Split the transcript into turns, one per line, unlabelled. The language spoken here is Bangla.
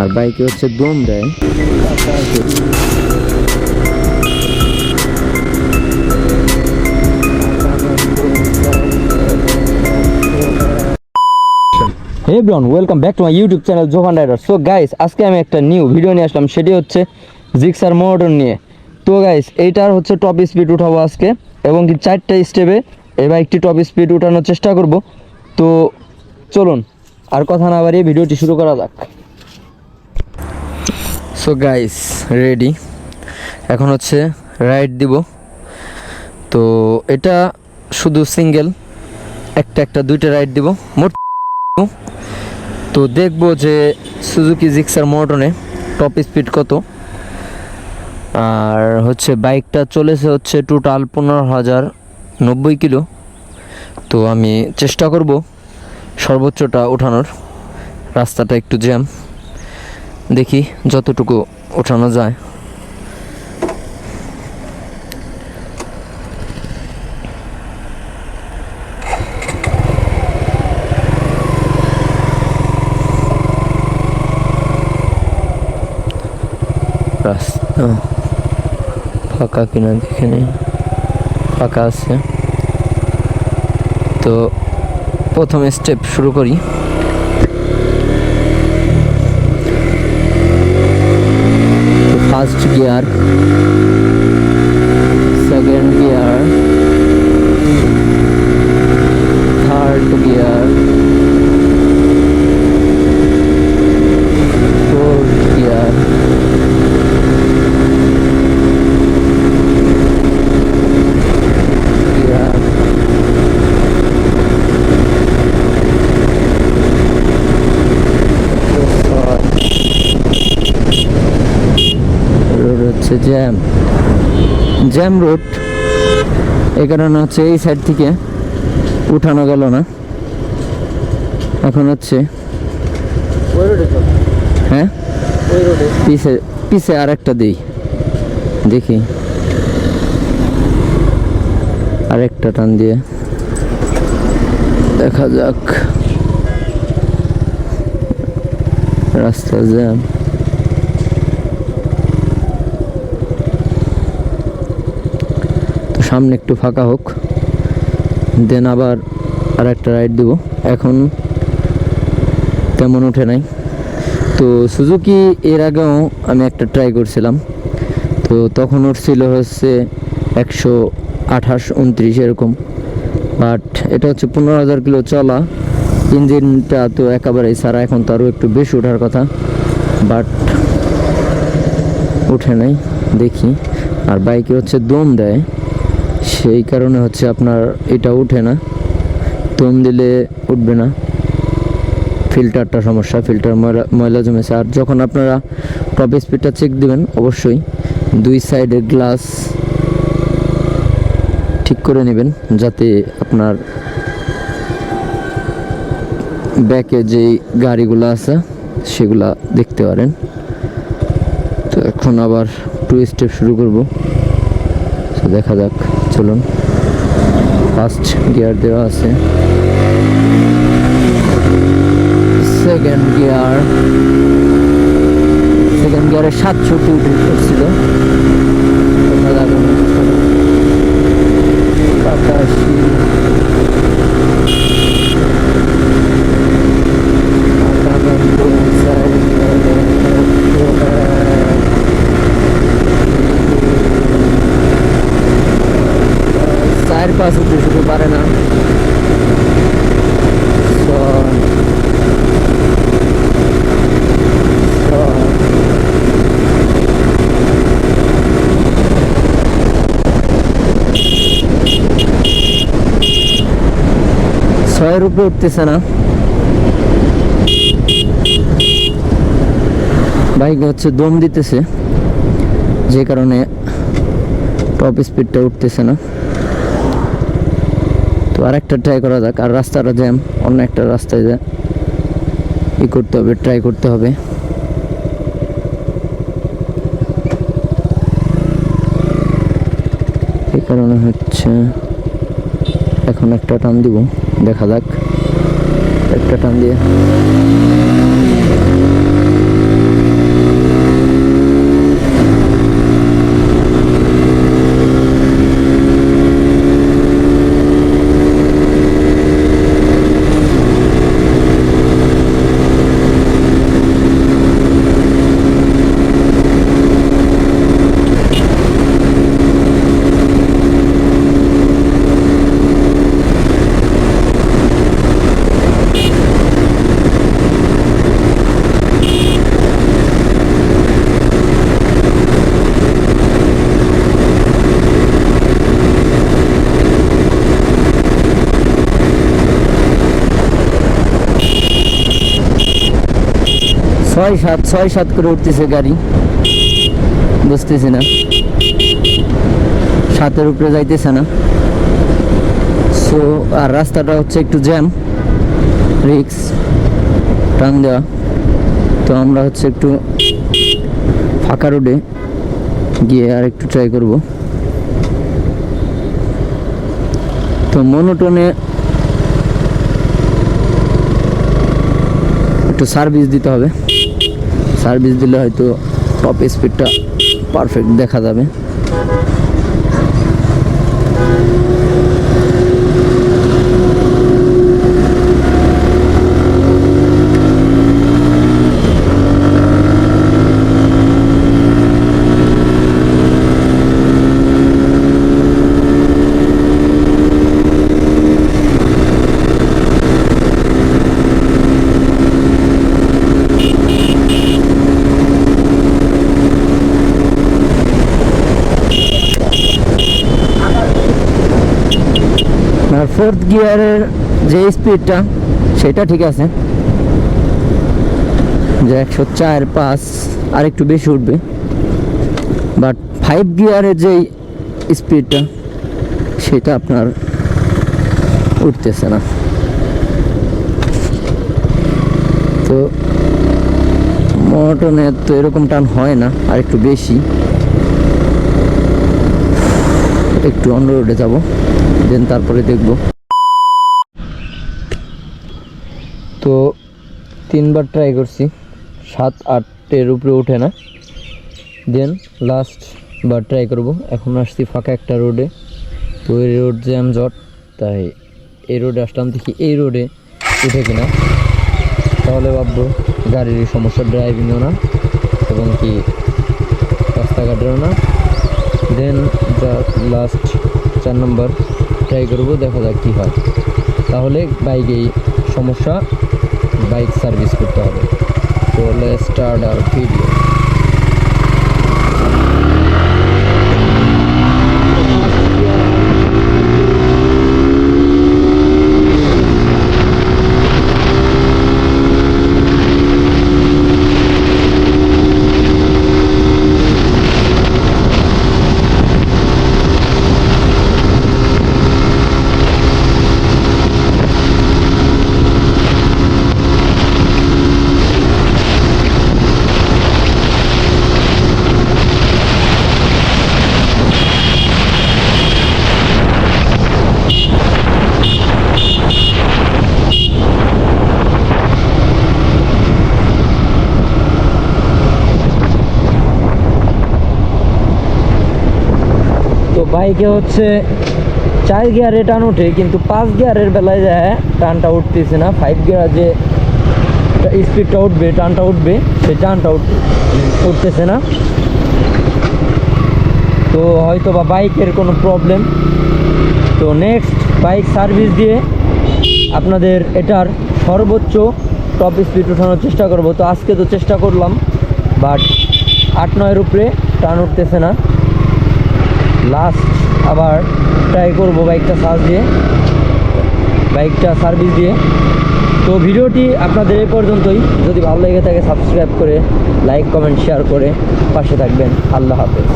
আর বাইকে হচ্ছে দম দেয়। ব্রন welcome back to my YouTube channel Johan rider so guys আজকে আমি একটা নিউ ভিডিও নিয়ে আসলাম, সেটি হচ্ছে জিক্সার মোটর নিয়ে। তো গাইস এইটার হচ্ছে টপ স্পিড উঠাবো আজকে, এবং কি চারটা স্টেপে এই বাইকটি টপ স্পিড উঠানোর চেষ্টা করব। তো চলুন, আর কথা না বাড়িয়ে ভিডিওটি শুরু করা যাক। সো গাইস রেডি এখন হচ্ছে রাইড দিব। তো এটা শুধু সিঙ্গেল একটা একটা, দুইটা রাইড দিব। মোট তো দেখব যে সুজুকি জিক্সার মোটনে টপ স্পিড কত। আর হচ্ছে বাইকটা চলেছে হচ্ছে টোটাল পনেরো হাজার নব্বই কিলো। তো আমি চেষ্টা করব সর্বোচ্চটা ওঠানোর। রাস্তাটা একটু জ্যাম দেখি যতটুকু ওঠানো যায়। রাস্তা ফাঁকা কিনা দেখে নেই। ফাঁকা আছে। তো প্রথম স্টেপ শুরু করি। First gear second gear third gear fourth gear gear road হচ্ছে জ্যাম। জ্যাম রোড এই কারণে হচ্ছে এই সাইড থেকে উঠানো গেল না। এখন হচ্ছে হ্যাঁ? পিছে পিছে আর একটা দিই। দেখি। আরেকটা টান দিয়ে দেখা যাক। রাস্তা জ্যাম তো সামনে একটু ফাঁকা হোক দেন আবার আর একটা রাইড দিব। এখন তেমন ওঠে নাই। তো সুজুকি এর আগেও আমি একটা ট্রাই করছিলাম। তো তখন উঠছিল হচ্ছে একশো আঠাশ, উনত্রিশ এরকম। বাট এটা হচ্ছে পনেরো হাজার কিলো চলা। ইঞ্জিনটা তো একেবারেই সারা, এখন তো আরও একটু বেশি ওঠার কথা। বাট উঠে নাই, দেখি। আর বাইকে হচ্ছে দম দেয়। সেই কারণে হচ্ছে আপনার এটা উঠে না। দম দিলে উঠবে না। ফিল্টারটা সমস্যা, ফিল্টার ময়লা ময়লা জমেছে। আর যখন আপনারা টপ স্পিডটা চেক দিবেন, অবশ্যই দুই সাইডের গ্লাস ঠিক করে নেবেন, যাতে আপনার ব্যাকে যেই গাড়িগুলো আছে, সেগুলা দেখতে পারেন। তো এখন আবার টু স্টেপ শুরু করব। দেখা যাক। চলুন। ফার্স্ট গিয়ার দেওয়া আছে। সেকেন্ড গিয়ার সেকেন্ড গিয়ারে সাতশো টিউটি করছিল দেখা যাক সাতাশি চার পাঁচ উঠে শুধু পারে না। ছয়, ছয়, ছয়ের উপরে উঠতেছে না। বাইক হচ্ছে দম দিতেছে যে কারণে টপ স্পিডটা উঠতেছে না। তো আরেকটা ট্রাই করা যাক। আর রাস্তাটা জ্যাম, অন্য একটা রাস্তায় যা ই করতে হবে ট্রাই করতে হবে। এই কারণে হচ্ছে এখন একটা টান দিব, দেখা যাক। একটা টান দিয়ে ছয় সাত ছয় সাত করে উঠতেছে গাড়ি। বুঝতেছি না। সাতের উপরে যাইতেছে না। সো আর রাস্তাটা হচ্ছে একটু জ্যাম রিক্স টান দেওয়া। তো আমরা হচ্ছে একটু ফাঁকা রোডে গিয়ে আর একটু ট্রাই করব। তো মনোটনে একটু সার্ভিস দিতে হবে। সার্ভিস দিলে হয়তো টপ স্পিডটা পারফেক্ট দেখা যাবে আর ফোর্থ গিয়ারের যে স্পিডটা, সেটা ঠিক আছে। যে একশো চার পাঁচ আর একটু বেশি উঠবে। বাট ফাইভ গিয়ারের যে স্পিডটা, সেটা আপনার উঠতেছে না। তো মটনে তো এরকম টান হয় না আর একটু বেশি। একটু অন্য রোডে যাব, দেন তারপরে দেখব। তো তিনবার ট্রাই করছি, সাত আটের উপরে ওঠে না। দেন লাস্ট বার ট্রাই করব, এখন আসছি ফাঁকা একটা রোডে। তো এই রোড জ্যাম জট, তাই এই রোডে আসলাম দেখি এই রোডে উঠে কিনা। তাহলে ভাববো গাড়ির সমস্যা ড্রাইভিংও না, এবং কি রাস্তাঘাটেরও না। দেন লাস্ট চার নম্বর ট্রাই করব, দেখা যাক কী হয়। তাহলে বাইকেই সমস্যা বাইক সার্ভিস করতে হবে। তো স্টার্ট আর ভিডিও তো বাইকে হচ্ছে চার গিয়ারে টান ওঠে, কিন্তু পাঁচ গিয়ারের বেলায় যায়, টানটা উঠতেছে না। ফাইভ গিয়ার যে স্পিডটা উঠবে, টানটা উঠবে, সেই টানটা উঠ- উঠতেছে না। তো হয়তো বা বাইকের কোনো প্রবলেম তো নেক্সট বাইক সার্ভিস দিয়ে আপনাদের এটার সর্বোচ্চ টপ স্পিড উঠানোর চেষ্টা করব। তো আজকে তো চেষ্টা করলাম বাট আট নয়ের উপরে টান উঠতেছে না। লাস্ট আবার ট্রাই করব বাইকটা সার্চ দিয়ে বাইকটা সার্ভিস দিয়ে। তো ভিডিওটি আপনাদের এই পর্যন্তই। যদি ভালো লেগে থাকে সাবস্ক্রাইব করে লাইক কমেন্ট শেয়ার করে পাশে থাকবেন। আল্লাহ হাফেজ।